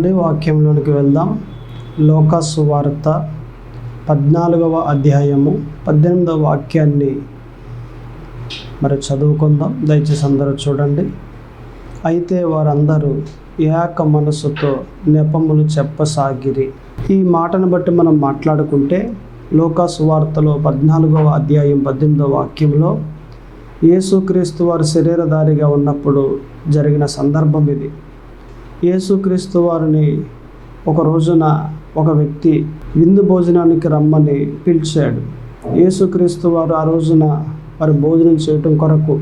రండి వాక్యంలోనికి వెళ్దాం. లోక వార్త పద్నాలుగవ అధ్యాయము పద్దెనిమిదవ వాక్యాన్ని మరి చదువుకుందాం. దయచేసి అందరూ చూడండి. అయితే వారందరూ ఏక మనసుతో నెపములు చెప్పసాగిరి. ఈ మాటను బట్టి మనం మాట్లాడుకుంటే లోకాసు వార్తలో పద్నాలుగవ అధ్యాయం పద్దెనిమిదవ వాక్యంలో యేసుక్రీస్తు వారు శరీరధారిగా ఉన్నప్పుడు జరిగిన సందర్భం ఇది. యేసుక్రీస్తు వారిని ఒక రోజున ఒక వ్యక్తి విందు భోజనానికి రమ్మని పిలిచాడు. యేసుక్రీస్తు వారు ఆ రోజున వారు భోజనం చేయటం కొరకు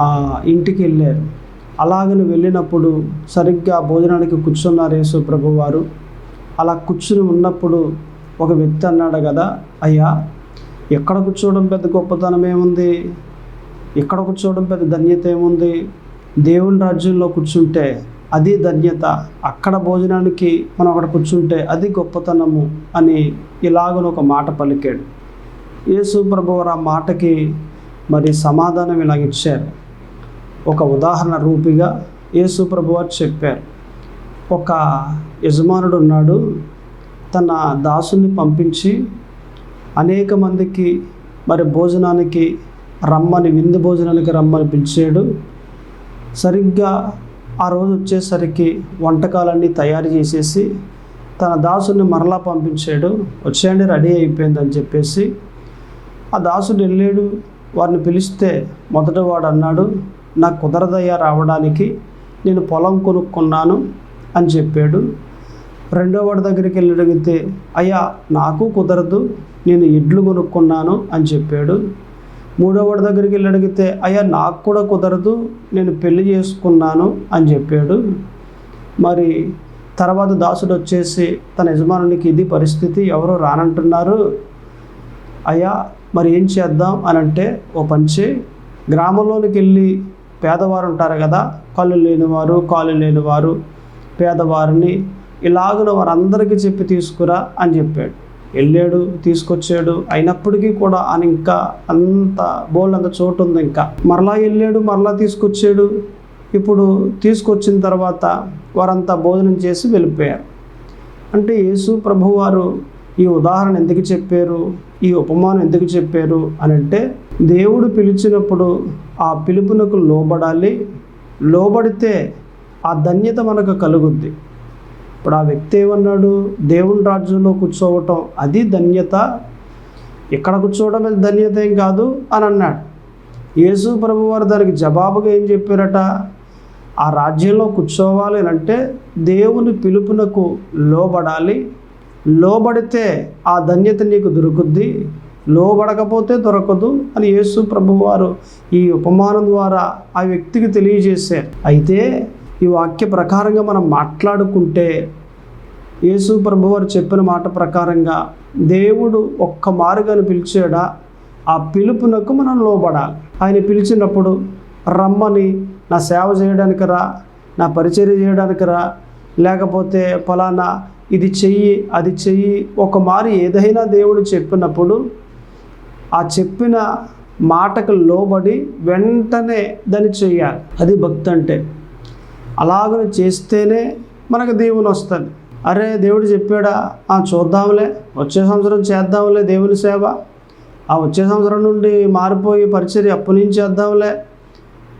ఆ ఇంటికి వెళ్ళారు. అలాగని వెళ్ళినప్పుడు సరిగ్గా భోజనానికి కూర్చున్నారు యేసు ప్రభు వారు. అలా కూర్చుని ఉన్నప్పుడు ఒక వ్యక్తి అన్నాడు కదా అయ్యా ఎక్కడ కూర్చోవడం పెద్ద గొప్పతనం ఏముంది? ఎక్కడ కూర్చోవడం పెద్ద ధన్యత ఏముంది? దేవుని రాజ్యంలో కూర్చుంటే అది ధన్యత. అక్కడ భోజనానికి మనం అక్కడ కూర్చుంటే అది గొప్పతనము అని ఇలాగను ఒక మాట పలికాడు. యేసు ప్రభువారు ఆ మాటకి మరి సమాధానం ఇలాగ ఇచ్చారు. ఒక ఉదాహరణ రూపిగా యేసు ప్రభువారు చెప్పారు. ఒక యజమానుడు ఉన్నాడు. తన దాసుని పంపించి అనేక మందికి మరి భోజనానికి రమ్మని విందు భోజనానికి రమ్మని పిలిచాడు. సరిగ్గా ఆ రోజు వచ్చేసరికి వంటకాలన్నీ తయారు చేసేసి తన దాసుని మరలా పంపించాడు. వచ్చేయండి రెడీ అయిపోయిందని చెప్పేసి ఆ దాసుడు వెళ్ళాడు. వారిని పిలిస్తే మొదట వాడు అన్నాడు నాకు కుదరదయ్యా రావడానికి నేను పొలం కొనుక్కున్నాను అని చెప్పాడు. రెండో వాడి దగ్గరికి వెళ్ళి అడిగితే అయ్యా నాకు కుదరదు నేను ఇడ్లు కొనుక్కున్నాను అని చెప్పాడు. మూడో వాడి దగ్గరికి వెళ్ళి అడిగితే అయ్యా నాకు కూడా కుదరదు నేను పెళ్ళి చేసుకున్నాను అని చెప్పాడు. మరి తర్వాత దాసుడు వచ్చేసి తన యజమానునికి ఇది పరిస్థితి ఎవరో రానంటున్నారు. అయ్యా మరి ఏం చేద్దాం? అని అంటే ఓ పంచి గ్రామంలోనికి వెళ్ళి పేదవారు ఉంటారు కదా కళ్ళు లేనివారు కాళ్ళు లేనివారు పేదవారిని ఇలాగున వారందరికీ చెప్పి తీసుకురా అని చెప్పాడు. వెళ్ళాడు తీసుకొచ్చాడు. అయినప్పటికీ కూడా ఆయన ఇంకా అంత బోల్డ్ అంత చోటు ఉంది ఇంకా. మరలా వెళ్ళాడు మరలా తీసుకొచ్చాడు. ఇప్పుడు తీసుకొచ్చిన తర్వాత వారంతా భోజనం చేసి వెళ్ళిపోయారు. అంటే యేసు ప్రభువారు ఈ ఉదాహరణ ఎందుకు చెప్పారు? ఈ ఉపమానం ఎందుకు చెప్పారు? అని అంటే దేవుడు పిలిచినప్పుడు ఆ పిలుపునకు లోబడాలి. లోబడితే ఆ ధన్యత మనకు కలుగుద్ది. ఇప్పుడు ఆ వ్యక్తి ఏమన్నాడు? దేవుని రాజ్యంలో కూర్చోవటం అది ధన్యత. ఇక్కడ కూర్చోవడం అది ధన్యత ఏం కాదు అని అన్నాడు. యేసు ప్రభు వారు దానికి జవాబుగా ఏం చెప్పారట? ఆ రాజ్యంలో కూర్చోవాలి అని అంటే దేవుని పిలుపునకు లోబడాలి. లోబడితే ఆ ధన్యత నీకు దొరుకుద్ది. లోబడకపోతే దొరకదు అని యేసు ప్రభువారు ఈ ఉపమానం ద్వారా ఆ వ్యక్తికి తెలియజేశారు. అయితే ఈ వాక్య ప్రకారంగా మనం మాట్లాడుకుంటే యేసు ప్రభువారు చెప్పిన మాట ప్రకారంగా దేవుడు ఒక్క మారుగాను పిలిచాడా? ఆ పిలుపునకు మనం లోబడాలి. ఆయన పిలిచినప్పుడు రమ్మని నా సేవ చేయడానికి రా నా పరిచర్య చేయడానికి రా లేకపోతే ఫలానా ఇది చెయ్యి అది చెయ్యి ఒక మారి ఏదైనా దేవుడు చెప్పినప్పుడు ఆ చెప్పిన మాటకు లోబడి వెంటనే దాన్ని చెయ్యాలి. అది భక్తి అంటే. అలాగని చేస్తేనే మనకు దేవుని వస్తుంది. అరే దేవుడు చెప్పాడా? ఆ చూద్దాంలే. వచ్చే సంవత్సరం చేద్దాంలే దేవుని సేవ. ఆ వచ్చే సంవత్సరం నుండి మారిపోయి పరిచర్య అప్పు నుంచి చేద్దాంలే.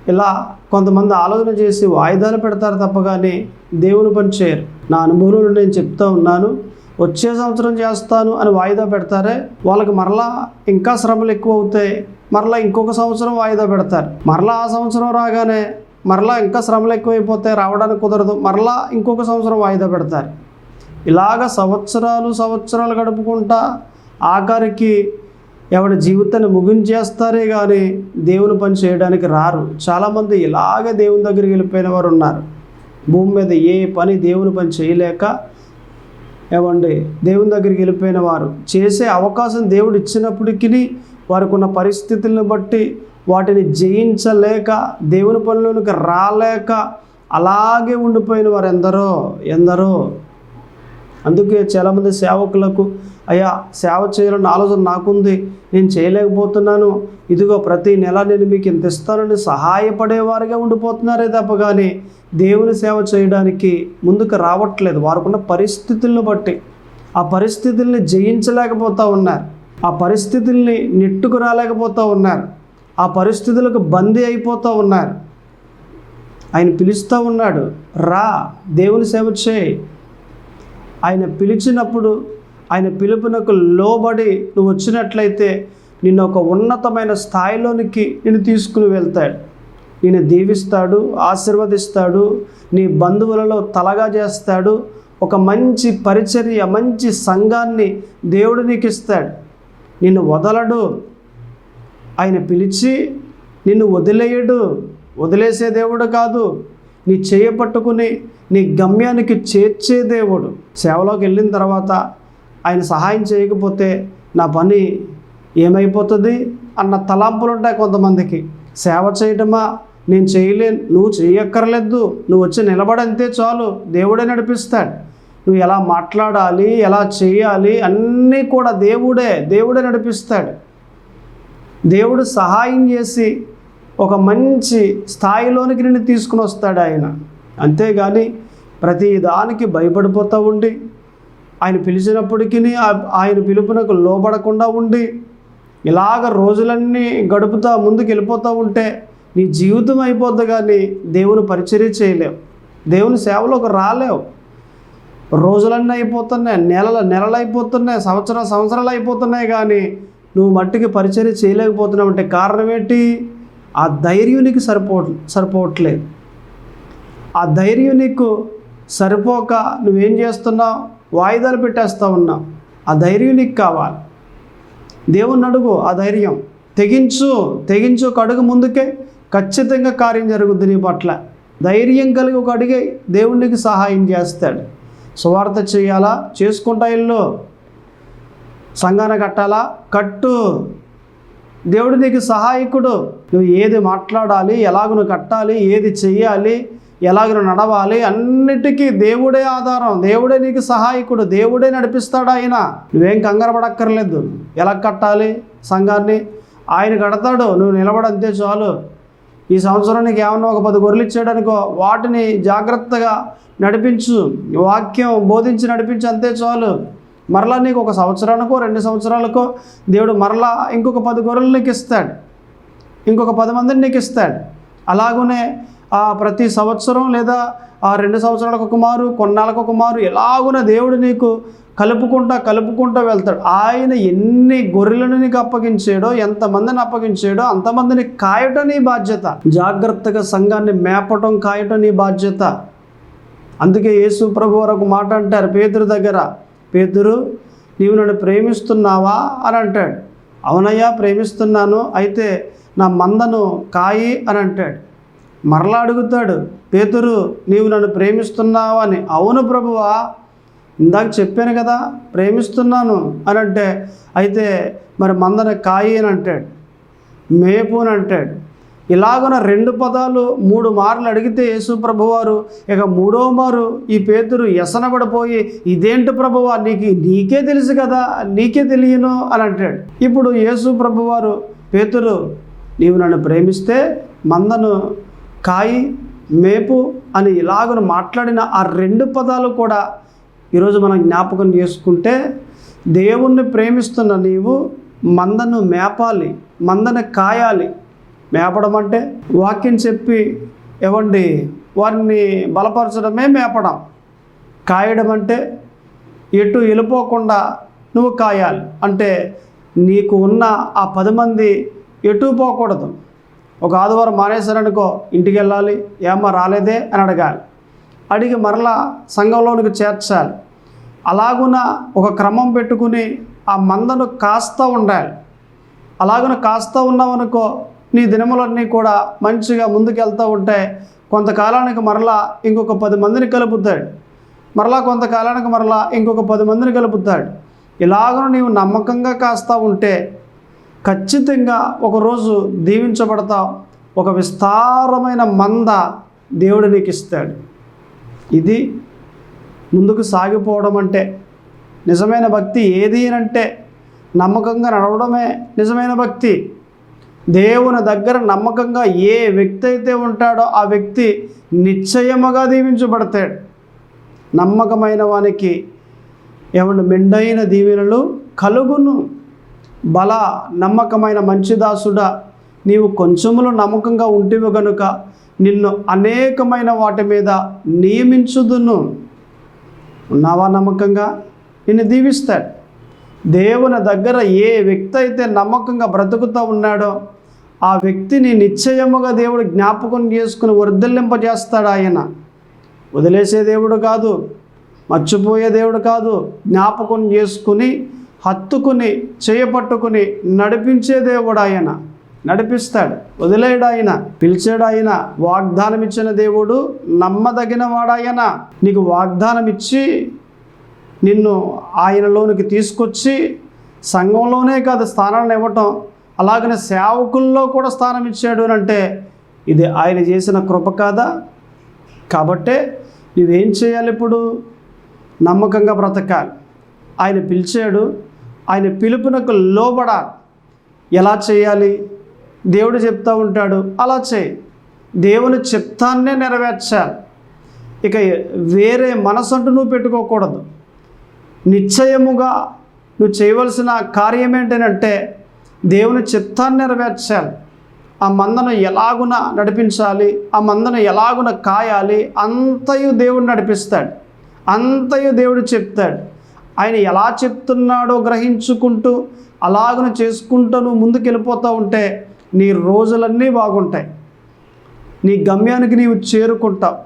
ఇలా కొంతమంది ఆలోచన చేసి వాయిదాలు పెడతారు తప్ప కానీ దేవుని పని చేయరు. నా అనుభవంలో నేను చెప్తా ఉన్నాను వచ్చే సంవత్సరం చేస్తాను అని వాయిదా పెడతారే వాళ్ళకి మరలా ఇంకా శ్రమలు ఎక్కువ అవుతాయి. మరలా ఇంకొక సంవత్సరం వాయిదా పెడతారు. మరలా ఆ సంవత్సరం రాగానే మరలా ఇంకా శ్రమలు ఎక్కువైపోతాయి రావడానికి కుదరదు. మరలా ఇంకొక సంవత్సరం వాయిదా పెడతారు. ఇలాగ సంవత్సరాలు సంవత్సరాలు గడుపుకుంటా ఆఖరికి ఎవరి జీవితాన్ని ముగించేస్తారే కానీ దేవుని పని చేయడానికి రారు. చాలామంది ఇలాగే దేవుని దగ్గరికి వెళ్ళిపోయిన వారు ఉన్నారు. భూమి మీద ఏ పని దేవుని పని చేయలేక ఏమండి దేవుని దగ్గరికి వెళ్ళిపోయిన వారు. చేసే అవకాశం దేవుడు ఇచ్చినప్పటికీ వారికి ఉన్న పరిస్థితులను బట్టి వాటిని జయించలేక దేవుని పనిలోనికి రాలేక అలాగే ఉండిపోయిన వారు ఎందరో ఎందరో. అందుకే చాలామంది సేవకులకు అయ్యా సేవ చేయాలన్న ఆలోచన నాకుంది నేను చేయలేకపోతున్నాను. ఇదిగో ప్రతి నెల నేను మీకు ఇంత ఇస్తానని సహాయపడేవారుగా ఉండిపోతున్నారే తప్ప కానీ దేవుని సేవ చేయడానికి ముందుకు రావట్లేదు. వారికున్న పరిస్థితులను బట్టి. ఆ పరిస్థితుల్ని జయించలేకపోతూ ఉన్నారు. ఆ పరిస్థితుల్ని నెట్టుకు రాలేకపోతూ ఉన్నారు. ఆ పరిస్థితులకు బందీ అయిపోతూ ఉన్నారు. ఆయన పిలుస్తూ ఉన్నాడు రా దేవుని సేవ చేయి. ఆయన పిలిచినప్పుడు ఆయన పిలుపునకు లోబడి నువ్వు వచ్చినట్లయితే నిన్ను ఒక ఉన్నతమైన స్థాయిలోనికి నిన్ను తీసుకుని వెళ్తాడు. నేను దీవిస్తాడు ఆశీర్వదిస్తాడు నీ బంధువులలో తలగా చేస్తాడు ఒక మంచి పరిచర్య మంచి సంఘాన్ని దేవుడు నీకు ఇస్తాడు. నిన్ను వదలడు. ఆయన పిలిచి నిన్ను వదిలేయడు వదిలేసే దేవుడు కాదు. నీ చేయ పట్టుకుని నీ గమ్యానికి చేర్చే దేవుడు. సేవలోకి వెళ్ళిన తర్వాత ఆయన సహాయం చేయకపోతే నా పని ఏమైపోతుంది అన్న తలాంపులు ఉంటాయి కొంతమందికి. సేవ చేయటమా? నేను చేయలేను నువ్వు చేయక్కర్లేదు. నువ్వు వచ్చి నిలబడంతే చాలు. దేవుడే నడిపిస్తాడు. నువ్వు ఎలా మాట్లాడాలి ఎలా చేయాలి అన్నీ కూడా దేవుడే దేవుడే నడిపిస్తాడు. దేవుడు సహాయం చేసి ఒక మంచి స్థాయిలోనికి నిన్ను తీసుకుని వస్తాడు ఆయన. అంతేగాని ప్రతి దానికి భయపడిపోతూ ఉండి ఆయన పిలిచినప్పటికీ ఆ- ఆయన పిలుపునకు లోబడకుండా ఉండి ఇలాగ రోజులన్నీ గడుపుతా ముందుకు వెళ్ళిపోతూ ఉంటే నీ జీవితం అయిపోద్ది కానీ దేవుని పరిచర్య చేయలేవు. దేవుని సేవలోకి రాలేవు. రోజులన్నీ అయిపోతున్నాయి నెలల నెలలు అయిపోతున్నాయి సంవత్సరాలు సంవత్సరాలు అయిపోతున్నాయి కానీ నువ్వు మట్టికి పరిచయం చేయలేకపోతున్నావు అంటే కారణం ఏంటి? ఆ ధైర్యం నీకు సరిపో సరిపోవట్లేదు. ఆ ధైర్యం నీకు సరిపోక నువ్వేం చేస్తున్నావు? వాయిదాలు పెట్టేస్తా ఉన్నావు. ఆ ధైర్యం నీకు కావాలి. దేవుణ్ణి అడుగు ఆ ధైర్యం. తెగించు తెగించు ఒక అడుగు ముందుకే ఖచ్చితంగా కార్యం జరుగుద్ది నీ పట్ల. ధైర్యం కలిగి ఒక అడిగే దేవునికి సహాయం చేస్తాడు. సువార్త చేయాలా? చేసుకుంటా ఇల్లు. సంఘాన కట్టాలా? కట్టు. దేవుడు నీకు సహాయకుడు. నువ్వు ఏది మాట్లాడాలి ఎలాగ నువ్వు కట్టాలి ఏది చెయ్యాలి ఎలాగ నువ్వు నడవాలి అన్నిటికీ దేవుడే ఆధారం. దేవుడే నీకు సహాయకుడు. దేవుడే నడిపిస్తాడు ఆయన. నువ్వేం కంగారు పడక్కర్లేదు. ఎలా కట్టాలి సంఘాన్ని? ఆయన కడతాడు. నువ్వు నిలబడంతే చాలు. ఈ సంవత్సరం నీకు ఏమన్నా ఒక పది గొర్రెలు ఇచ్చాడనుకో వాటిని జాగ్రత్తగా నడిపించు. వాక్యం బోధించి నడిపించు అంతే చాలు. మరలా నీకు ఒక సంవత్సరానికో రెండు సంవత్సరాలకో దేవుడు మరలా ఇంకొక పది గొర్రెలు నీకు ఇస్తాడు. ఇంకొక పది మందిని నీకు ఇస్తాడు. అలాగనే ఆ ప్రతి సంవత్సరం లేదా ఆ రెండు సంవత్సరాలకు ఒక మారు కొన్నాళ్ళకు ఒక మారు ఎలాగున దేవుడు నీకు కలుపుకుంటా కలుపుకుంటా వెళ్తాడు. ఆయన ఎన్ని గొర్రెలను నీకు అప్పగించాడో ఎంతమందిని అప్పగించాడో అంతమందిని కాయటం నీ బాధ్యత. జాగ్రత్తగా సంఘాన్ని మేపటం కాయటం నీ బాధ్యత. అందుకే యేసు ప్రభు వరకు మాట అంటారు పేతురు దగ్గర పేతురు నీవు నన్ను ప్రేమిస్తున్నావా? అని అంటాడు. అవునయ్యా ప్రేమిస్తున్నాను. అయితే నా మందను కాయి అని అంటాడు. మరలా అడుగుతాడు పేతురు నీవు నన్ను ప్రేమిస్తున్నావా అని. అవును ప్రభువా ఇందాక చెప్పాను కదా ప్రేమిస్తున్నాను అని అంటే అయితే మరి మందన కాయి అని అంటాడు. మేపు అని అంటాడు. ఇలాగున రెండు పదాలు మూడు మార్లు అడిగితే యేసు ప్రభువారు ఇక మూడో మారు ఈ పేతురు ఎసనబడిపోయి ఇదేంటి ప్రభువా నీకు నీకే తెలుసు కదా నీకే తెలియను అని అంటాడు. ఇప్పుడు యేసు ప్రభువారు పేతురు నీవు నన్ను ప్రేమిస్తే మందను కాయి మేపు అని ఇలాగను మాట్లాడిన ఆ రెండు పదాలు కూడా ఈరోజు మనం జ్ఞాపకం చేసుకుంటే దేవుణ్ణి ప్రేమిస్తున్న నీవు మందను మేపాలి మందను కాయాలి మేపడం అంటే వాక్యం చెప్పి ఇవ్వండి వారిని బలపరచడమే మేపడం. కాయడం అంటే ఎటు వెళ్ళిపోకుండా నువ్వు కాయాలి. అంటే నీకు ఉన్న ఆ పది మంది ఎటు పోకూడదు. ఒక ఆదివారం మానేశారనుకో ఇంటికి వెళ్ళాలి ఏమో రాలేదే అని అడగాలి. అడిగి మరలా సంఘంలోనికి చేర్చాలి. అలాగున ఒక క్రమం పెట్టుకుని ఆ మందను కాస్తా ఉండాలి. అలాగున కాస్తా ఉన్నావనుకో నీ దినములన్నీ కూడా మంచిగా ముందుకెళ్తూ ఉంటే కొంతకాలానికి మరలా ఇంకొక పది మందిని కలుపుతాడు. మరలా కొంతకాలానికి మరలా ఇంకొక పది మందిని కలుపుతాడు. ఇలాగను నీవు నమ్మకంగా కాస్తా ఉంటే ఖచ్చితంగా ఒకరోజు దీవించబడతావు ఒక విస్తారమైన మంద దేవుడు నీకు ఇస్తాడు ఇది ముందుకు సాగిపోవడం అంటే నిజమైన భక్తి ఏది అని అంటే నమ్మకంగా నడవడమే నిజమైన భక్తి. దేవుని దగ్గర నమ్మకంగా ఏ వ్యక్తి అయితే ఉంటాడో ఆ వ్యక్తి నిశ్చయముగా దీవించబడతాడు. నమ్మకమైన వానికి ఏమన్నా మెండైన దీవెనలు కలుగును. బల నమ్మకమైన మంచి దాసుడా నీవు కొంచెములో నమ్మకంగా ఉంటివి గనుక నిన్ను అనేకమైన వాటి మీద నియమించుదును. ఉన్నావా నమ్మకంగా? నిన్ను దీవిస్తాడు. దేవుని దగ్గర ఏ వ్యక్తి అయితే నమ్మకంగా బ్రతుకుతూ ఉన్నాడో ఆ వ్యక్తిని నిశ్చయముగా దేవుడు జ్ఞాపకం చేసుకుని వర్ధిల్లింపజేస్తాడు ఆయన. వదిలేసే దేవుడు కాదు మర్చిపోయే దేవుడు కాదు జ్ఞాపకం చేసుకుని హత్తుకుని చేయపట్టుకుని నడిపించే దేవుడు ఆయన. నడిపిస్తాడు వదిలేడు ఆయన పిలిచాడు ఆయన వాగ్దానం ఇచ్చిన దేవుడు నమ్మదగిన వాడాయన నీకు వాగ్దానం ఇచ్చి నిన్ను ఆయనలోనికి తీసుకొచ్చి సంఘంలోనే కాదు స్థానాన్ని ఇవ్వటం అలాగనే సేవకుల్లో కూడా స్థానం ఇచ్చాడు అని అంటే ఇది ఆయన చేసిన కృప కాదా? కాబట్టే నువ్వేం చేయాలి ఇప్పుడు? నమ్మకంగా బ్రతకాలి. ఆయన పిలిచాడు. ఆయన పిలుపునకు లోబడాలి. ఎలా చేయాలి? దేవుడు చెప్తూ ఉంటాడు. అలా చేయి. దేవుని చిత్తాన్నే నెరవేర్చాలి. ఇక వేరే మనసంటూ నువ్వు పెట్టుకోకూడదు. నిశ్చయముగా నువ్వు చేయవలసిన కార్యం ఏంటంటే దేవుని చిత్తాన్ని నెరవేర్చాలి. ఆ మందను ఎలాగున నడిపించాలి? ఆ మందను ఎలాగున కాయాలి? అంతయు దేవుడు నడిపిస్తాడు. అంతయు దేవుడు చెప్తాడు. ఆయన ఎలా చెప్తున్నాడో గ్రహించుకుంటూ అలాగను చేసుకుంటూ నువ్వు ముందుకు వెళ్ళిపోతూ ఉంటే నీ రోజులన్నీ బాగుంటాయి. నీ గమ్యానికి నీవు చేరుకుంటావు.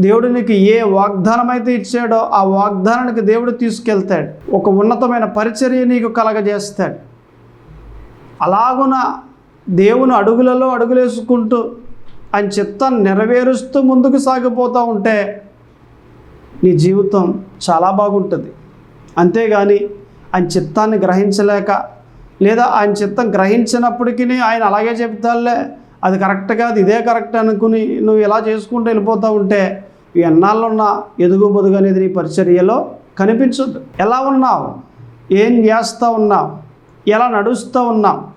దేవుడు నీకు ఏ వాగ్దానం అయితే ఇచ్చాడో ఆ వాగ్దానానికి దేవుడు తీసుకెళ్తాడు. ఒక ఉన్నతమైన పరిచర్య నీకు కలగజేస్తాడు. అలాగున దేవుని అడుగులలో అడుగులేసుకుంటూ ఆయన చిత్తాన్ని నెరవేరుస్తూ ముందుకు సాగిపోతూ ఉంటే నీ జీవితం చాలా బాగుంటుంది. అంతేగాని ఆయన చిత్తాన్ని గ్రహించలేక లేదా ఆయన చిత్తం గ్రహించినప్పటికీ ఆయన అలాగే చెప్తాలే అది కరెక్ట్ కాదు ఇదే కరెక్ట్ అనుకుని నువ్వు ఇలా చేసుకుంటూ వెళ్ళిపోతూ ఉంటే ఎన్నాళ్ళు ఉన్నా ఎదుగు బొదుగు అనేది నీ పరిచర్యలో కనిపించదు. ఎలా ఉన్నావు? ఏం చేస్తూ ఉన్నావు? ఎలా నడుస్తూ ఉన్నాం?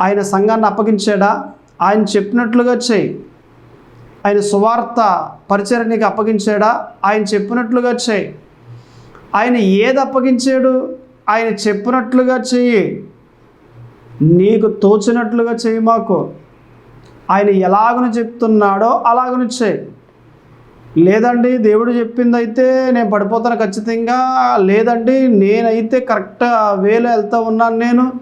ఆయన సంఘాన్ని అప్పగించాడా? ఆయన చెప్పినట్లుగా చేయి. ఆయన సువార్త పరిచరణకి అప్పగించాడా? ఆయన చెప్పినట్లుగా చేయి. ఆయన ఏది అప్పగించాడు? ఆయన చెప్పినట్లుగా చెయ్యి నీకు తోచినట్లుగా చెయ్యి మాకు. ఆయన ఎలాగను చెప్తున్నాడో అలాగను చేయి. లేదండి దేవుడు చెప్పింది అయితే నేను పడిపోతాను ఖచ్చితంగా. లేదండి నేనైతే కరెక్ట్ వేలో వెళ్తూ ఉన్నాను నేను.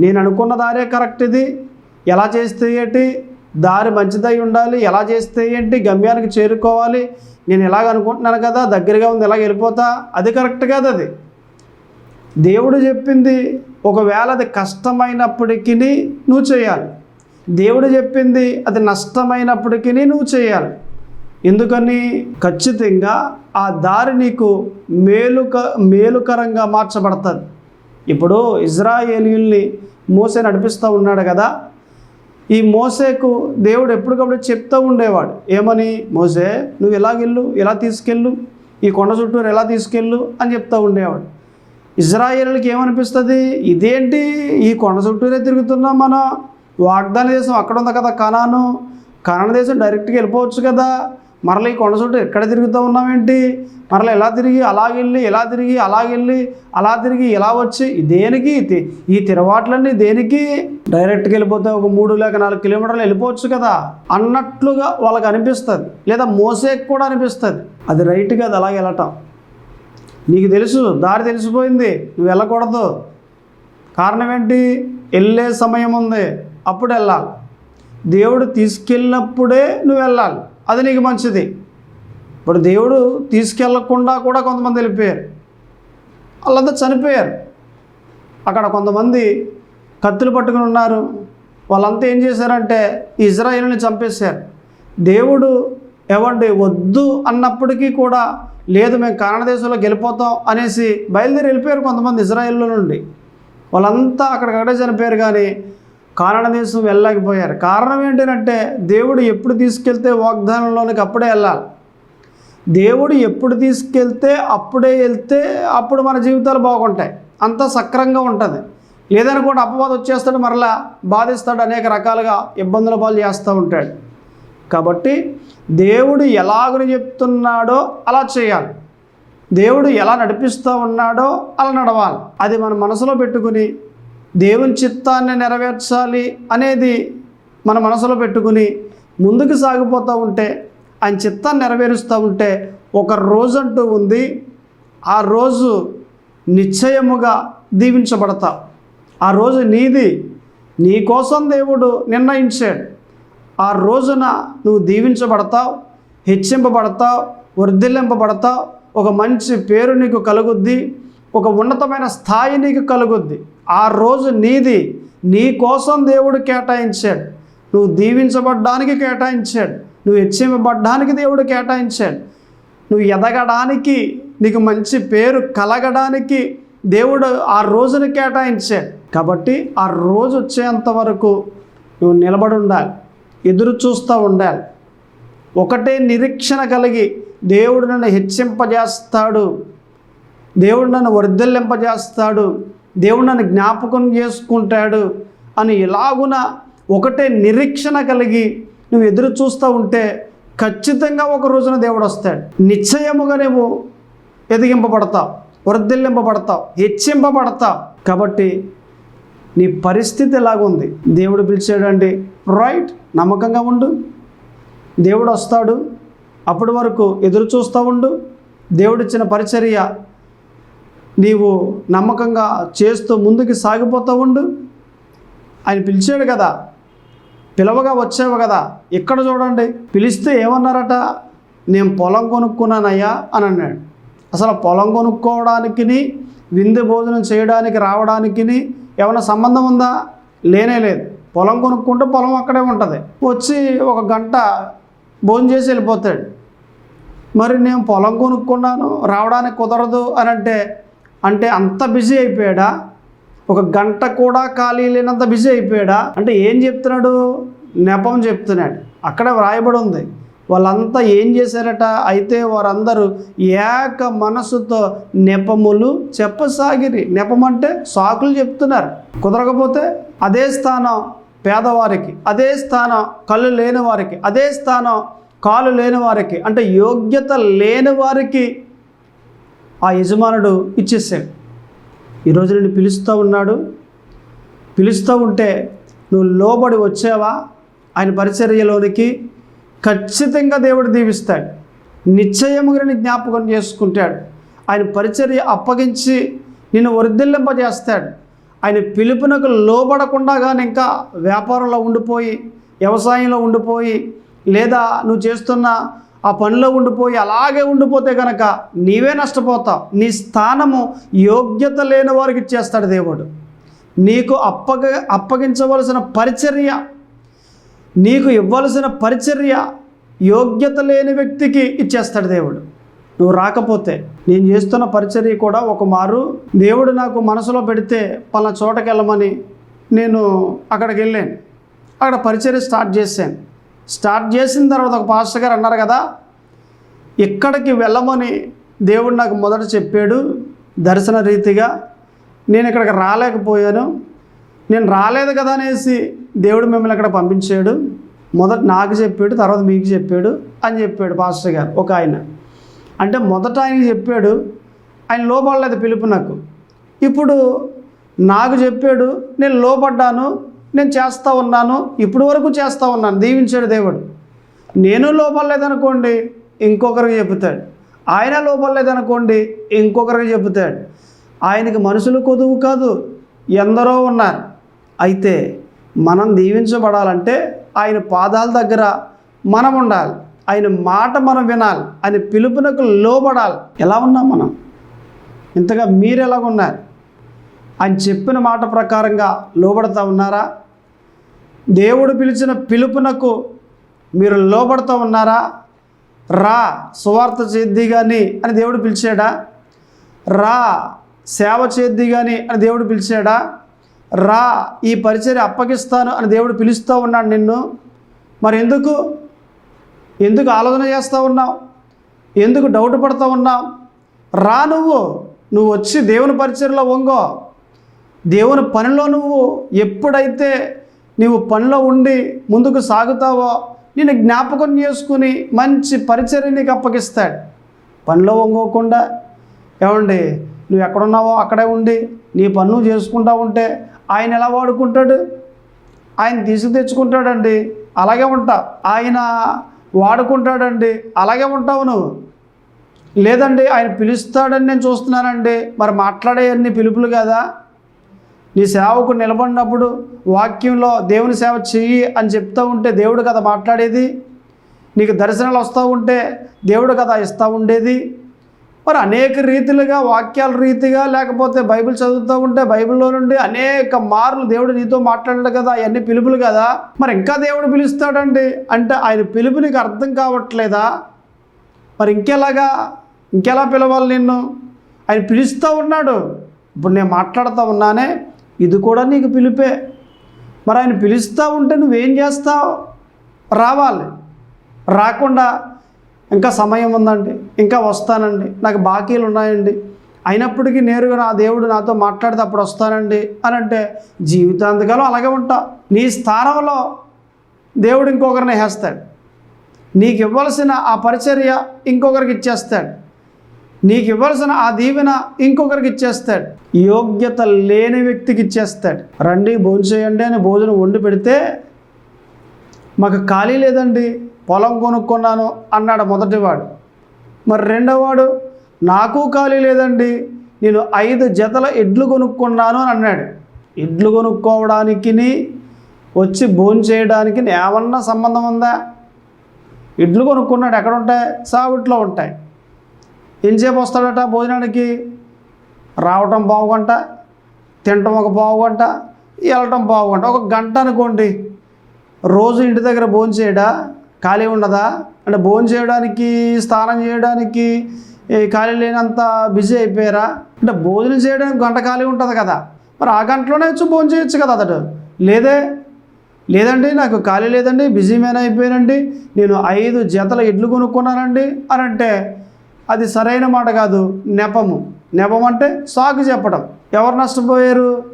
నేను అనుకున్న దారే కరెక్ట్ ఇది. ఎలా చేస్తే ఏంటి? దారి మంచిదై ఉండాలి. ఎలా చేస్తే ఏంటి? గమ్యానికి చేరుకోవాలి. నేను ఎలాగ అనుకుంటున్నాను కదా దగ్గరగా ఉంది ఎలాగ వెళ్ళిపోతా? అది కరెక్ట్ కాదు అది. దేవుడు చెప్పింది ఒకవేళ అది కష్టమైనప్పటికీ నువ్వు చేయాలి. దేవుడు చెప్పింది అది నష్టమైనప్పటికీ నువ్వు చేయాలి. ఎందుకని ఖచ్చితంగా ఆ దారి నీకు మేలుక మేలుకరంగా మార్చబడుతుంది. ఇప్పుడు ఇజ్రాయేలీల్ని మోసే నడిపిస్తూ ఉన్నాడు కదా. ఈ మోసేకు దేవుడు ఎప్పటికప్పుడు చెప్తూ ఉండేవాడు. ఏమని? మోసే నువ్వు ఎలాగెళ్ళు? ఎలా తీసుకెళ్ళు? ఈ కొండ చుట్టూరు ఎలా తీసుకెళ్ళు? అని చెప్తూ ఉండేవాడు. ఇజ్రాయేల్కి ఏమనిపిస్తుంది? ఇదేంటి? ఈ కొండ చుట్టూరే తిరుగుతున్నాం మనం. వాగ్దాన దేశం అక్కడ ఉంది కదా కనాను. కనాన దేశం డైరెక్ట్గా వెళ్ళిపోవచ్చు కదా. మరలా ఈ కొండ చుట్టూ ఎక్కడ తిరుగుతూ ఉన్నామేంటి మరలా ఎలా తిరిగి అలాగెళ్ళి ఎలా తిరిగి అలాగెళ్ళి అలా తిరిగి ఇలా వచ్చి దేనికి? ఈ తిరవాట్లన్నీ దేనికి? డైరెక్ట్గా వెళ్ళిపోతే ఒక మూడు లేక నాలుగు కిలోమీటర్లు వెళ్ళిపోవచ్చు కదా? అన్నట్లుగా వాళ్ళకి అనిపిస్తుంది. లేదా మోసేకి కూడా అనిపిస్తుంది. అది రైట్ కాదు అలాగే వెళ్ళటం. నీకు తెలుసు దారి తెలిసిపోయింది నువ్వు వెళ్ళకూడదు. కారణం ఏంటి వెళ్ళే సమయం ఉంది అప్పుడు వెళ్ళాలి. దేవుడు తీసుకెళ్ళినప్పుడే నువ్వు వెళ్ళాలి. అది నీకు మంచిది. ఇప్పుడు దేవుడు తీసుకెళ్ళకుండా కూడా కొంతమంది వెళ్ళిపోయారు. వాళ్ళంతా చనిపోయారు. అక్కడ కొంతమంది కత్తులు పట్టుకుని ఉన్నారు. వాళ్ళంతా ఏం చేశారంటే ఇజ్రాయిల్ని చంపేశారు. దేవుడు ఎవండి వద్దు అన్నప్పటికీ కూడా లేదు మేము కారణ దేశంలో గెలిపోతాం అనేసి బయలుదేరి వెళ్ళిపోయారు కొంతమంది ఇజ్రాయిల్లో నుండి. వాళ్ళంతా అక్కడికక్కడే చనిపోయారు కానీ కారణ దేశం వెళ్ళలేకపోయారు. కారణం ఏంటంటే దేవుడు ఎప్పుడు తీసుకెళ్తే వాగ్దానంలోనికి అప్పుడే వెళ్ళాలి. దేవుడు ఎప్పుడు తీసుకెళ్తే అప్పుడే వెళ్తే అప్పుడు మన జీవితాలు బాగుంటాయి. అంతా సక్రంగా ఉంటుంది. లేదనుకోండి అపవాదం వచ్చేస్తాడు మరలా బాధిస్తాడు అనేక రకాలుగా ఇబ్బందుల పాలు చేస్తూ ఉంటాడు. కాబట్టి దేవుడు ఎలాగని చెప్తున్నాడో అలా చేయాలి. దేవుడు ఎలా నడిపిస్తూ ఉన్నాడో అలా నడవాలి. అది మన మనసులో పెట్టుకుని దేవుని చిత్తాన్ని నెరవేర్చాలి అనేది మన మనసులో పెట్టుకుని ముందుకు సాగిపోతూ ఉంటే ఆయన చిత్తాన్ని నెరవేరుస్తూ ఉంటే ఒక రోజంటూ ఉంది. ఆ రోజు నిశ్చయముగా దీవించబడతావు ఆ రోజు నీది నీ కోసం దేవుడు నిర్ణయించాడు. ఆ రోజున నువ్వు దీవించబడతావు హెచ్చింపబడతావు వర్ధిల్లింపబడతావు. ఒక మంచి పేరు నీకు కలుగుద్ది ఒక ఉన్నతమైన స్థాయి నీకు కలుగుద్ది. ఆ రోజు నీది నీ కోసం దేవుడు కేటాయించాడు. నువ్వు దీవించబడ్డానికి కేటాయించాడు. నువ్వు హెచ్చింపబడ్డానికి దేవుడు కేటాయించాడు. నువ్వు ఎదగడానికి నీకు మంచి పేరు కలగడానికి దేవుడు ఆ రోజును కేటాయించాడు. కాబట్టి ఆ రోజు వచ్చేంత వరకు నువ్వు నిలబడి ఉండాలి. ఎదురు చూస్తూ ఉండాలి. ఒకటే నిరీక్షణ కలిగి దేవుడు నన్ను హెచ్చింపజేస్తాడు. దేవుడు నన్ను వర్ధిల్లింపజేస్తాడు. దేవుడు నన్ను జ్ఞాపకం చేసుకుంటాడు అని ఇలాగున ఒకటే నిరీక్షణ కలిగి నువ్వు ఎదురు చూస్తూ ఉంటే ఖచ్చితంగా ఒక రోజున దేవుడు వస్తాడు. నిశ్చయముగా నువ్వు ఎదిగింపబడతావు వర్ధిల్లింపబడతావు హెచ్చింపబడతావు. కాబట్టి నీ పరిస్థితి ఎలాగుంది? దేవుడు పిలిచాడండి రైట్ నమ్మకంగా ఉండు. దేవుడు వస్తాడు. అప్పటి వరకు ఎదురు చూస్తూ ఉండు. దేవుడిచ్చిన పరిచర్య నీవు నమ్మకంగా చేస్తూ ముందుకు సాగిపోతూ ఉండు. ఆయన పిలిచాడు కదా. పిలవగా వచ్చావు కదా. ఇక్కడ చూడండి. పిలిస్తే ఏమన్నారట? నేను పొలం కొనుక్కున్నానయ్యా అని అన్నాడు. అసలు పొలం కొనుక్కోవడానికి విందు భోజనం చేయడానికి రావడానికి ఏమైనా సంబంధం ఉందా? లేనే లేదు. పొలం కొనుక్కుంటే పొలం అక్కడే ఉంటుంది. వచ్చి ఒక గంట భోజనం చేసి వెళ్ళిపోతాడు. మరి నేను పొలం కొనుక్కున్నాను రావడానికి కుదరదు అని అంటే అంటే అంత బిజీ అయిపోయాడా? ఒక గంట కూడా ఖాళీ లేనంత బిజీ అయిపోయాడా? అంటే ఏం చెప్తున్నాడు? నెపం చెప్తున్నాడు. అక్కడ వ్రాయబడి ఉంది. వాళ్ళంతా ఏం చేశారట? అయితే వారందరూ ఏక మనసుతో నెపములు చెప్పసాగిరి. నెపం అంటే సాకులు చెప్తున్నారు. కుదరకపోతే అదే స్థానం పేదవారికి అదే స్థానం కళ్ళు లేని వారికి అదే స్థానం కాలు లేని వారికి అంటే యోగ్యత లేని వారికి ఆ యజమానుడు ఇచ్చేసాడు ఈరోజు నేను పిలుస్తూ ఉన్నాడు. పిలుస్తూ ఉంటే నువ్వు లోబడి వచ్చావా? ఆయన పరిచర్యలోనికి ఖచ్చితంగా దేవుడు దీవిస్తాడు. నిశ్చయముగా జ్ఞాపకం చేసుకుంటాడు. ఆయన పరిచర్య అప్పగించి నిన్ను వర్ధిల్లింపజేస్తాడు. ఆయన పిలుపునకు లోబడకుండా కానీ ఇంకా వ్యాపారంలో ఉండిపోయి వ్యవసాయంలో ఉండిపోయి లేదా నువ్వు చేస్తున్న ఆ పనిలో ఉండిపోయి అలాగే ఉండిపోతే కనుక నీవే నష్టపోతావు. నీ స్థానము యోగ్యత లేని వారికి ఇచ్చేస్తాడు దేవుడు. నీకు అప్పగ అప్పగించవలసిన పరిచర్య నీకు ఇవ్వవలసిన పరిచర్య యోగ్యత లేని వ్యక్తికి ఇచ్చేస్తాడు దేవుడు. నువ్వు రాకపోతే నేను చేస్తున్న పరిచర్య కూడా ఒక మారు. దేవుడు నాకు మనసులో పెడితే పలానా చోటకి వెళ్ళమని నేను అక్కడికి వెళ్ళాను. అక్కడ పరిచర్య స్టార్ట్ చేశాను. స్టార్ట్ చేసిన తర్వాత ఒక పాస్టర్ గారు అన్నారు కదా ఇక్కడికి వెళ్ళమని దేవుడు నాకు మొదట చెప్పాడు దర్శన రీతిగా. నేను ఇక్కడికి రాలేకపోయాను. నేను రాలేదు కదా అనేసి దేవుడు మిమ్మల్ని అక్కడ పంపించాడు. మొదట నాకు చెప్పాడు తర్వాత మీకు చెప్పాడు అని చెప్పాడు పాస్టర్ గారు ఒక ఆయన. అంటే మొదట ఆయనకి చెప్పాడు ఆయన లోపడలేదు పిలుపు నాకు. ఇప్పుడు నాకు చెప్పాడు నేను లోపడ్డాను నేను చేస్తూ ఉన్నాను ఇప్పుడు వరకు చేస్తూ ఉన్నాను దీవించాడు దేవుడు. నేను లోపడలేదనుకోండి ఇంకొకరికి చెబుతాడు. ఆయన లోపడలేదనుకోండి ఇంకొకరికి చెబుతాడు. ఆయనకి మనుషులు కొదువు కాదు ఎందరో ఉన్నారు. అయితే మనం దీవించబడాలంటే ఆయన పాదాల దగ్గర మనం ఉండాలి. ఆయన మాట మనం వినాలి. ఆయన పిలుపునకు లోబడాలి. ఎలా ఉన్నాం మనం? ఇంతగా మీరు ఎలాగున్నారు? ఆయన చెప్పిన మాట ప్రకారంగా లోబడతా ఉన్నారా? దేవుడు పిలిచిన పిలుపునకు మీరు లోబడుతూ ఉన్నారా? రా సువార్త చేద్ది కానీ అని దేవుడు పిలిచాడా? రా సేవ చేద్ది కానీ అని దేవుడు పిలిచాడా? రా ఈ పరిచర్య అప్పగిస్తాను అని దేవుడు పిలుస్తూ ఉన్నాడు నిన్ను. మరి ఎందుకు ఎందుకు ఆలోచన చేస్తూ ఉన్నావు? ఎందుకు డౌట్ పడుతూ ఉన్నావు? రా నువ్వు నువ్వు వచ్చి దేవుని పరిచయలో వంగో. దేవుని పనిలో నువ్వు ఎప్పుడైతే నీవు పనిలో ఉండి ముందుకు సాగుతావో నేను జ్ఞాపకం చేసుకుని మంచి పరిచర్య నీకు అప్పగిస్తాడు. పనిలో వంగోకుండా ఏమండి నువ్వు ఎక్కడున్నావో అక్కడే ఉండి నీ పన్ను చేసుకుంటా ఉంటే ఆయన ఎలా వాడుకుంటాడు? ఆయన తీసుకు తెచ్చుకుంటాడండి అలాగే ఉంటా. ఆయన వాడుకుంటాడండి అలాగే ఉంటావు నువ్వు. లేదండి ఆయన పిలుస్తాడని నేను చూస్తున్నానండి. మరి మాట్లాడే అన్ని పిలుపులు కదా. నీ సేవకు నిలబడినప్పుడు వాక్యంలో దేవుని సేవ చెయ్యి అని చెప్తూ ఉంటే దేవుడు కథ మాట్లాడేది? నీకు దర్శనాలు వస్తూ ఉంటే దేవుడు కథ ఇస్తూ ఉండేది? మరి అనేక రీతిలుగా వాక్యాల రీతిగా లేకపోతే బైబిల్ చదువుతూ ఉంటే బైబిల్లో నుండి అనేక మార్లు దేవుడు నీతో మాట్లాడాడు కదా అవన్నీ పిలుపులు కదా? మరి ఇంకా దేవుడు పిలుస్తాడండి. అంటే ఆయన పిలుపు నీకు అర్థం కావట్లేదా? మరి ఇంకెలాగా? ఇంకెలా పిలవాలి నిన్ను? ఆయన పిలుస్తూ ఉన్నాడు. ఇప్పుడు నేను మాట్లాడుతూ ఉన్నానే ఇది కూడా నీకు పిలిపే. మరి ఆయన పిలుస్తూ ఉంటే నువ్వేం చేస్తావు? రావాలి. రాకుండా ఇంకా సమయం ఉందండి. ఇంకా వస్తానండి. నాకు బాకీలు ఉన్నాయండి. అయినప్పటికీ నేరుగా నా దేవుడు నాతో మాట్లాడితే అప్పుడు వస్తానండి అని అంటే జీవితాంతకాలం అలాగే ఉంటా. నీ స్థానంలో దేవుడు ఇంకొకరిని వేస్తాడు. నీకు ఇవ్వాల్సిన ఆ పరిచర్య ఇంకొకరికి ఇచ్చేస్తాడు. నీకు ఇవ్వాల్సిన ఆ దీవెన ఇంకొకరికి ఇచ్చేస్తాడు. యోగ్యత లేని వ్యక్తికి ఇచ్చేస్తాడు. రండి భోజనం చేయండి అని భోజనం వండి పెడితే మాకు ఖాళీ లేదండి పొలం కొనుక్కున్నాను అన్నాడు మొదటివాడు. మరి రెండోవాడు నాకు ఖాళీ లేదండి నేను ఐదు జతల ఎడ్లు కొనుక్కున్నాను అని అన్నాడు. ఎడ్లు కొనుక్కోవడానికి వచ్చి భోజనం చేయడానికి ఏమన్నా సంబంధం ఉందా? ఇడ్లు కొనుక్కున్నాడు ఎక్కడ ఉంటాయి? సావిట్లో ఉంటాయి. ఎంతసేపు వస్తాడట భోజనానికి? రావటం బాగుంట తినటం ఒక పావు వెళ్ళటం బాగుంట. ఒక గంట అనుకోండి. రోజు ఇంటి దగ్గర భోజనం చేయడా? ఖాళీ ఉండదా? అంటే భోజనం చేయడానికి స్నానం చేయడానికి ఖాళీ లేనంత బిజీ అయిపోయారా? అంటే భోజనం చేయడానికి గంట ఖాళీ ఉంటుంది కదా. మరి ఆ గంటలోనే వచ్చి భోజనం చేయొచ్చు కదా అతడు. లేదే? లేదండి నాకు ఖాళీ లేదండి బిజీ మ్యాన్ అయిపోయానండి. నేను ఐదు జతల ఇడ్లు కొనుక్కున్నానండి అని అంటే అది సరైన మాట కాదు. నెపము. నెపం అంటే సాగు చెప్పడం. ఎవరు నష్టపోయారు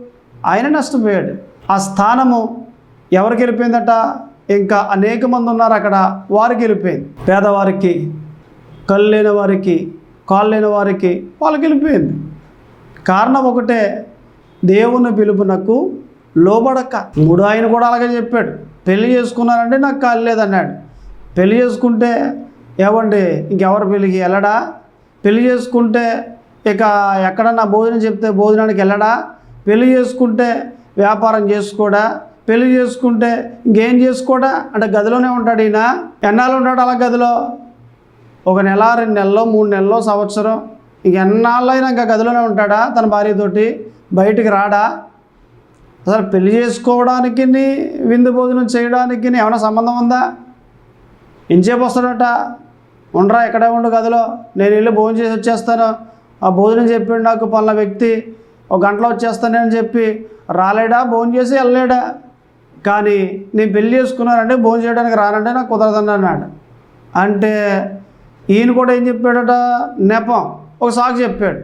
ఆయన నష్టపోయాడు ఆ స్థానము ఎవరికి వెళ్ళిపోయిందట? ఇంకా అనేక మంది ఉన్నారు అక్కడ. వారికి వెళ్ళిపోయింది. పేదవారికి కళ్ళు లేని వారికి కాళ్ళు లేని వారికి వాళ్ళకి వెళ్ళిపోయింది. కారణం ఒకటే దేవుని పిలుపునకు లోబడక. మూడు ఆయన కూడా అలాగే చెప్పాడు. పెళ్ళి చేసుకున్నానంటే నాకు కాలు లేదన్నాడు. పెళ్ళి చేసుకుంటే ఏమండి ఇంకెవరు పెళ్ళికి వెళ్ళడా? పెళ్ళి చేసుకుంటే ఇక ఎక్కడన్నా భోజనం చెప్తే భోజనానికి వెళ్ళడా? పెళ్ళి చేసుకుంటే వ్యాపారం చేసుకోడా? పెళ్ళి చేసుకుంటే ఇంకేం చేసుకోడా? అంటే గదిలోనే ఉంటాడు ఈయన. ఎన్నాళ్ళు ఉంటాడు అలా గదిలో? ఒక నెల రెండు నెలలో మూడు నెలలో సంవత్సరం. ఇంక అయినా ఇంకా గదిలోనే ఉంటాడా తన భార్యతోటి? బయటికి రాడా? అసలు పెళ్ళి చేసుకోవడానికి విందు భోజనం చేయడానికి ఏమైనా సంబంధం ఉందా? ఎంతసేపు వస్తాడట. ఉండరా ఎక్కడే ఉండు గదిలో. నేను వెళ్ళి భోజనం చేసి వచ్చేస్తాను. ఆ భోజనం చెప్పాడు నాకు పలానా వ్యక్తి. ఒక గంటలో వచ్చేస్తానని చెప్పి రాలేడా? భోజనం చేసి వెళ్ళలేడా? కానీ నేను పెళ్ళి చేసుకున్నానంటే భోజనం చేయడానికి రానంటే నాకు కుదరదని అన్నాడు. అంటే ఈయన కూడా ఏం చెప్పాడట? నెపం. ఒక సాగు చెప్పాడు.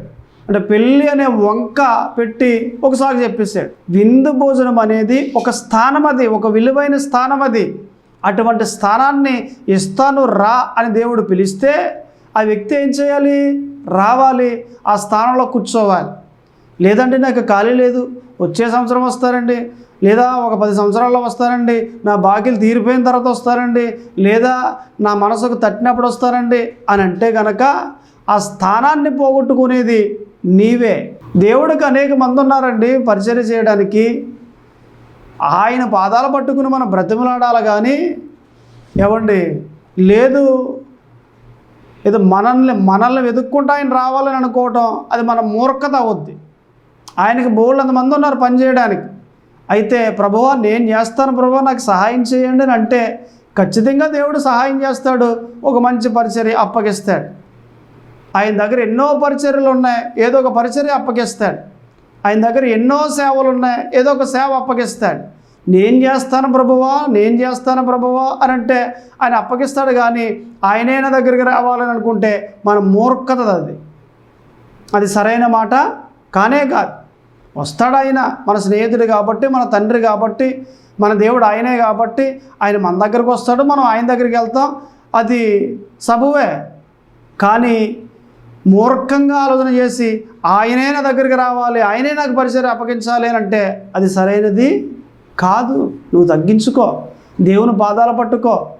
అంటే పెళ్ళి అనే వంక పెట్టి ఒక సాగు చెప్పేశాడు. విందు భోజనం అనేది ఒక స్థానం అది ఒక విలువైన స్థానం అది. అటువంటి స్థానాన్ని ఇస్తాను రా అని దేవుడు పిలిస్తే ఆ వ్యక్తి ఏం చేయాలి? రావాలి. ఆ స్థానంలో కూర్చోవాలి. లేదంటే నాకు ఖాళీ లేదు. వచ్చే సంవత్సరం వస్తారండి. లేదా ఒక పది సంవత్సరాల్లో వస్తారండి. నా బాకీలు తీరిపోయిన తర్వాత వస్తారండి. లేదా నా మనసుకు తట్టినప్పుడు వస్తారండి అని అంటే గనక ఆ స్థానాన్ని పోగొట్టుకునేది నీవే. దేవుడికి అనేక మంది ఉన్నారండి పరిచయం చేయడానికి. ఆయన పాదాలు పట్టుకుని మనం బ్రతిమలాడాలి కానీ ఏమండి? లేదు. ఏదో మనల్ని మనల్ని వెతుక్కుంటూ ఆయన రావాలని అనుకోవటం అది మన మూర్ఖత అవుద్ది. ఆయనకి బోళ్ళంత మంది ఉన్నారు పని చేయడానికి? అయితే ప్రభువా నేను చేస్తాను ప్రభువా నాకు సహాయం చేయండి అని అంటే ఖచ్చితంగా దేవుడు సహాయం చేస్తాడు. ఒక మంచి పరిచర్య అప్పగిస్తాడు. ఆయన దగ్గర ఎన్నో పరిచర్యలు ఉన్నాయి. ఏదో ఒక పరిచర్య అప్పగిస్తాడు. ఆయన దగ్గర ఎన్నో సేవలు ఉన్నాయి. ఏదో ఒక సేవ అప్పగిస్తాడు. నేను చేస్తాను ప్రభువా నేను చేస్తాను ప్రభువా అని అంటే ఆయన అప్పగిస్తాడు కానీ ఆయనైనా దగ్గరికి రావాలని అనుకుంటే మన మూర్ఖత అది. అది సరైన మాట కానే కాదు. వస్తాడు ఆయన మన స్నేహితుడు కాబట్టి మన తండ్రి కాబట్టి మన దేవుడు ఆయనే కాబట్టి ఆయన మన దగ్గరికి వస్తాడు మనం ఆయన దగ్గరికి వెళ్తాం. అది సబువే కానీ మూర్ఖంగా ఆలోచన చేసి ఆయనే నా దగ్గరికి రావాలి ఆయనే నాకు పరిచయం అప్పగించాలి అని అంటే అది సరైనది కాదు. నువ్వు తగ్గించుకో దేవుని పాదాలు పట్టుకో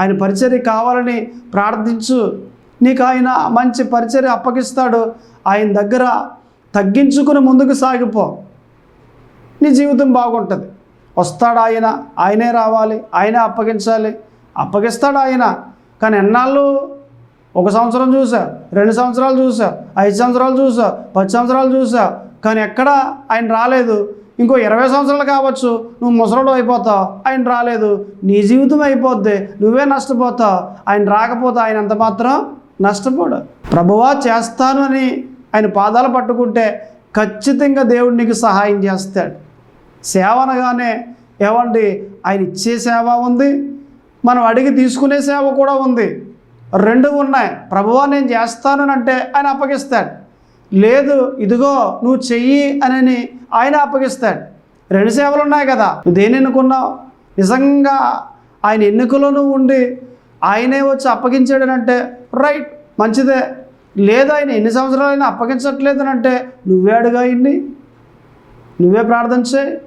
ఆయన పరిచర్య కావాలని ప్రార్థించు. నీకు ఆయన మంచి పరిచర్య అప్పగిస్తాడు ఆయన దగ్గర తగ్గించుకుని ముందుకు సాగిపో. నీ జీవితం బాగుంటుంది. వస్తాడు ఆయన ఆయనే రావాలి ఆయనే అప్పగించాలి. అప్పగిస్తాడు ఆయన. కానీ ఎన్నాళ్ళు ఒక సంవత్సరం చూసా రెండు సంవత్సరాలు చూసా ఐదు సంవత్సరాలు చూసా పది సంవత్సరాలు చూసా కానీ ఎక్కడ ఆయన రాలేదు. ఇంకో ఇరవై సంవత్సరాలు కావచ్చు నువ్వు ముసలోడు అయిపోతావు ఆయన రాలేదు. నీ జీవితం అయిపోద్ది నువ్వే నష్టపోతావు ఆయన రాకపోతే ఆయన ఎంత మాత్రం నష్టపోడు. ప్రభువా చేస్తాను అని ఆయన పాదాలు పట్టుకుంటే ఖచ్చితంగా దేవుడు నీకు సహాయం చేస్తాడు. సేవ అనగానే ఏమండి ఆయన ఇచ్చే సేవ ఉంది మనం అడిగి తీసుకునే సేవ కూడా ఉంది. రెండు ఉన్నాయి. ప్రభువా నేను చేస్తాను అని అంటే ఆయన అప్పగిస్తాడు. లేదు ఇదిగో నువ్వు చెయ్యి అని ఆయన అప్పగిస్తాడు. రెండు సేవలు ఉన్నాయి కదా నువ్వు దేని ఎన్నుకున్నావు? నిజంగా ఆయన ఎన్నికలో ఉండి ఆయనే వచ్చి అప్పగించాడనంటే రైట్ మంచిదే. లేదు ఆయన ఎన్ని సంవత్సరాలైనా అప్పగించట్లేదనంటే నువ్వే అడుగా ఇన్ని నువ్వే ప్రార్థన చేయి.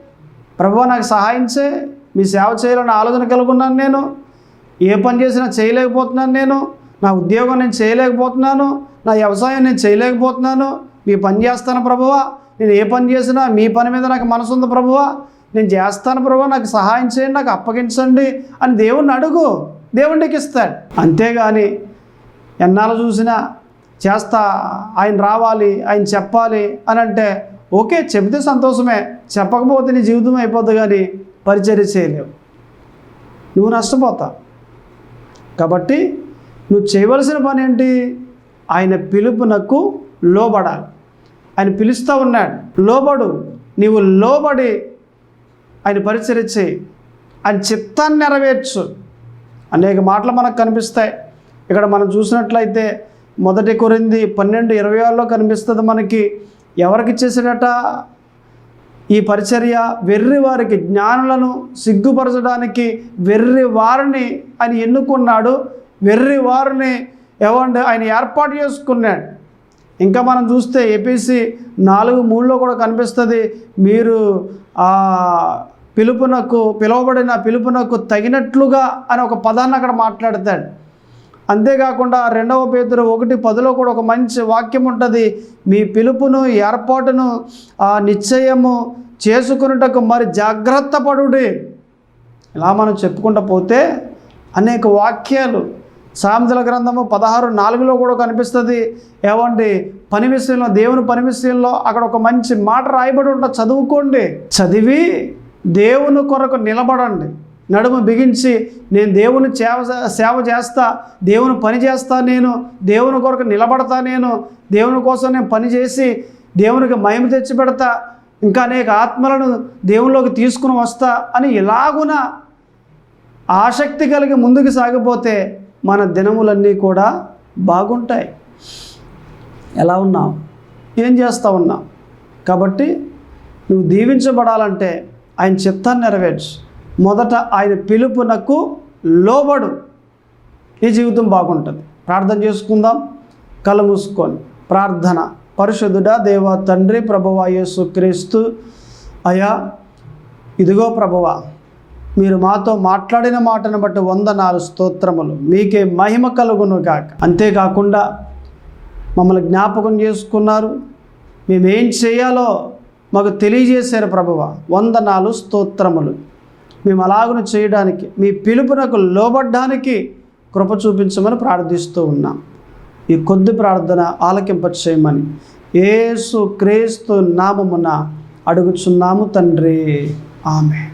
ప్రభు నాకు సహాయం చేయి. మీ సేవ చేయాలని ఆలోచన కలుగున్నాను నేను. ఏ పని చేసినా చేయలేకపోతున్నాను నేను నా ఉద్యోగం నేను చేయలేకపోతున్నాను నా వ్యవసాయం నేను చేయలేకపోతున్నాను మీ పని చేస్తాను ప్రభువా నేను ఏ పని చేసినా మీ పని మీద నాకు మనసు ఉంది ప్రభువా నేను చేస్తాను ప్రభు నాకు సహాయం చేయండి నాకు అప్పగించండి అని దేవుణ్ణి అడుగు దేవుడికి ఇస్తాడు అంతేగాని ఎన్నాళ్ళు చూసినా చేస్తా ఆయన రావాలి ఆయన చెప్పాలి అని అంటే ఓకే చెబితే సంతోషమే చెప్పకపోతే నీ జీవితం అయిపోద్ది కానీ పరిచర్య చేయలేవు. నువ్వు నష్టపోతావు. కాబట్టి నువ్వు చేయవలసిన పని ఏంటి ఆయన పిలుపునకు లోబడాలి. ఆయన పిలుస్తూ ఉన్నాడు. లోబడు. నీవు లోబడి ఆయన పరిచర్య ఆయన చిత్తాన్ని నెరవేర్చు. అనేక మాటలు మనకు కనిపిస్తాయి. ఇక్కడ మనం చూసినట్లయితే మొదటి కొరింది పన్నెండు ఇరవై ఆరులో కనిపిస్తుంది మనకి. ఎవరికి ఇచ్చేసాడట ఈ పరిచర్య వెర్రి వారికి జ్ఞానులను సిగ్గుపరచడానికి వెర్రి వారిని ఆయన ఎన్నుకున్నాడు. వెర్రి వారిని ఏమంటే ఆయన ఏర్పాటు చేసుకున్నాడు. ఇంకా మనం చూస్తే ఏపీసీ నాలుగు మూడులో కూడా కనిపిస్తుంది. మీరు ఆ పిలుపునకు పిలువబడిన పిలుపునకు తగినట్లుగా అని ఒక పదాన్ని అక్కడ మాట్లాడతాడు. అంతేకాకుండా రెండవ పేతురు ఒకటి పదిలో కూడా ఒక మంచి వాక్యం ఉంటుంది. మీ పిలుపును ఏర్పాటును ఆ నిశ్చయము చేసుకున్నటకు మరి జాగ్రత్త పడుడి. ఇలా మనం చెప్పుకుంటూ పోతే అనేక వాక్యాలు సామెతల గ్రంథము పదహారు నాలుగులో కూడా కనిపిస్తుంది. ఏమండి పని విషయంలో దేవుని పని విషయంలో అక్కడ ఒక మంచి మాట రాయబడి ఉంటా చదువుకోండి. చదివి దేవుని కొరకు నిలబడండి. నడుము బిగించి నేను దేవుని సేవ సేవ చేస్తా దేవుని పని చేస్తా నేను దేవుని కొరకు నిలబడతా నేను దేవుని కోసం నేను పని చేసి దేవునికి మహిమ తెచ్చి పెడతా ఇంకా అనేక ఆత్మలను దేవునిలోకి తీసుకుని వస్తా అని ఇలాగున ఆసక్తి కలిగి ముందుకు సాగిపోతే మన దినములన్నీ కూడా బాగుంటాయి. ఎలా ఉన్నావు ఏం చేస్తా ఉన్నావు కాబట్టి నువ్వు దీవించబడాలంటే ఆయన చిత్తాన్ని నెరవేర్చు. మొదట ఆయన పిలుపునకు లోబడు. ఈ జీవితం బాగుంటుంది. ప్రార్థన చేసుకుందాం. కళ్ళు మూసుకొని. ప్రార్థన. పరిశుద్ధుడా దేవ తండ్రి ప్రభువ యేసు క్రీస్తు. అయా ఇదిగో ప్రభువ మీరు మాతో మాట్లాడిన మాటను బట్టి వందనాలు స్తోత్రములు. మీకే మహిమ కలుగును కాక అంతేకాకుండా మమ్మల్ని జ్ఞాపకం చేసుకున్నారు. మేమేం చేయాలో మాకు తెలియజేశారు ప్రభువ. వందనాలు స్తోత్రములు. మేము అలాగున చేయడానికి మీ పిలుపునకు లోబడ్డానికి కృప చూపించమని ప్రార్థిస్తూ ఉన్నాం. ఈ కొద్ది ప్రార్థన ఆలకింప చేయమని ఏసు క్రీస్తు నామమున అడుగుచున్నాము తండ్రి. ఆమె